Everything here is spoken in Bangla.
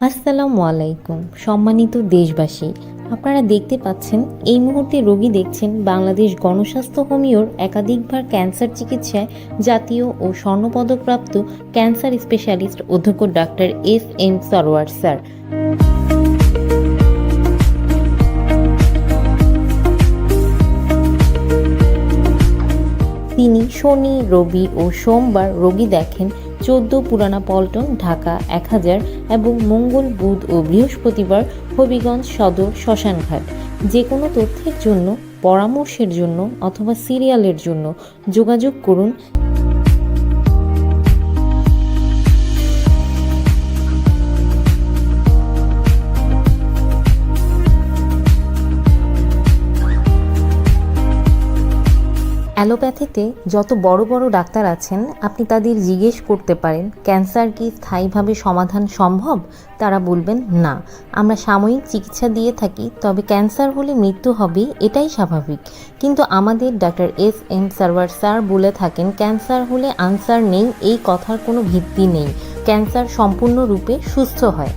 আসসালামু আলাইকুম, সম্মানিত দেশবাসী। আপনারা দেখতে পাচ্ছেন, এই মুহূর্তে রোগী দেখছেন বাংলাদেশ গণস্বাস্থ্য হোমিওর একাধিকবার ক্যান্সার চিকিৎসায় জাতীয় ও স্বর্ণপদকপ্রাপ্ত ক্যান্সার স্পেশালিস্ট অধ্যক্ষ doctor S M Sarwar sir. তিনি শনি, রবি ও সোমবার রোগী দেখেন চোদ্দ পুরানা পল্টন, ঢাকা এক হাজার এবং মঙ্গল বুধ ও বৃহস্পতিবার হবিগঞ্জ সদর শ্মশানঘাট। যে কোনো তথ্যের জন্য, পরামর্শের জন্য অথবা সিরিয়ালের জন্য যোগাযোগ করুন। অ্যালোপ্যাথিতে যত বড় বড় ডাক্তার আছেন, আপনি তাদের জিজ্ঞেস করতে পারেন, ক্যান্সার কি স্থায়ীভাবে সমাধান সম্ভব? তারা বলবেন, না। আমরা সাময়িক চিকিৎসা দিয়ে থাকি, তবে ক্যান্সার হলে মৃত্যু হবে, এটাই স্বাভাবিক। কিন্তু আমাদের doctor S M Sarwar sir বলে থাকেন, ক্যান্সার হলে আনসার নেই, এই কথার কোনো ভিত্তি নেই। ক্যান্সার সম্পূর্ণরূপে সুস্থ হয়।